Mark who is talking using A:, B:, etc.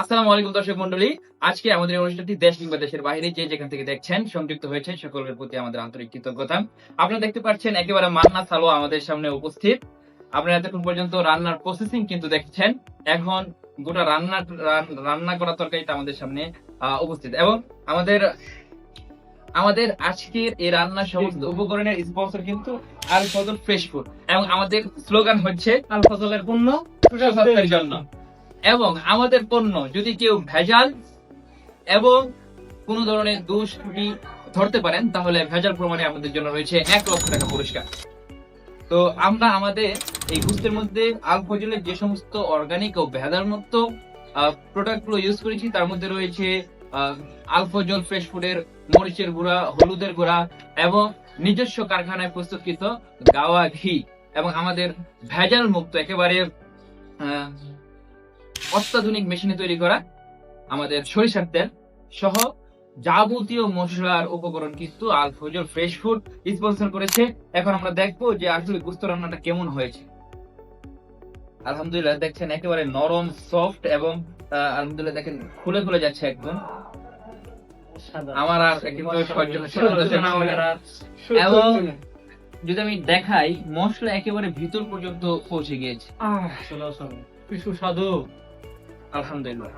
A: আসসালামু আলাইকুম দর্শক মন্ডলী। আজকে আমাদের অনুষ্ঠানটি দেশ কিংবা দেশের বাইরে যে যেখান থেকে দেখছেন, সংযুক্ত হয়েছে, সকলের প্রতি আমাদের আন্তরিক কৃতজ্ঞতা। আপনারা দেখতে পাচ্ছেন একেবারে মান্না সালোয়া আমাদের সামনে উপস্থিত। আপনারা এতক্ষণ পর্যন্ত রান্নার প্রসেসিং কিন্তু দেখছেন। এখন গোটা রান্না রান্না করা তরকারিটা আমাদের সামনে উপস্থিত। এবং আমাদের আমাদের আজকের এই রান্নার সমস্ত উপকরণের স্পন্সর কিন্তু আল ফজল ফ্রেশ ফুড এবং আমাদের স্লোগান হচ্ছে আল ফজলের পণ্য জন্য। এবং আমাদের পণ্য যদি কেউ ভেজাল এবং কোন ধরনের দোষ ত্রুটি ধরতে পারেন তাহলে ভেজাল প্রমাণে আমাদের জন্য রয়েছে এক লক্ষ টাকা পুরস্কার। তো আমরা আমাদের এই গুস্তের মধ্যে আল ফজলের যে সমস্ত অর্গানিক ও ভেজাল মুক্ত প্রোডাক্টগুলো ইউজ করেছি তার মধ্যে রয়েছে আহ, আল ফজল ফ্রেশ ফুডের মরিচের গুঁড়া হলুদের গুঁড়া এবং নিজস্ব কারখানায় প্রস্তুতকৃত গাওয়া ঘি এবং আমাদের ভেজাল মুক্ত একেবারে অত্যাধুনিক মেশিনে তৈরি করা আমাদের সরিষার তেল সহ যাবতীয় মশলার উপকরণ কিন্তু Al Fazal fresh food sponsor করেছে। এখন আমরা দেখব যে আসলে গুস্ত রান্নাটা কেমন হয়েছে। আলহামদুলিল্লাহ দেখছেন একেবারে নরম সফট এবং আলহামদুলিল্লাহ দেখেন খুলে খুলে যাচ্ছে একদম। আমার আর। এবং যদি আমি দেখাই মশলা একেবারে ভিতর পর্যন্ত পৌঁছে গিয়েছে।
B: সুস্বাদু।
A: আলহামদুলিল্লাহ।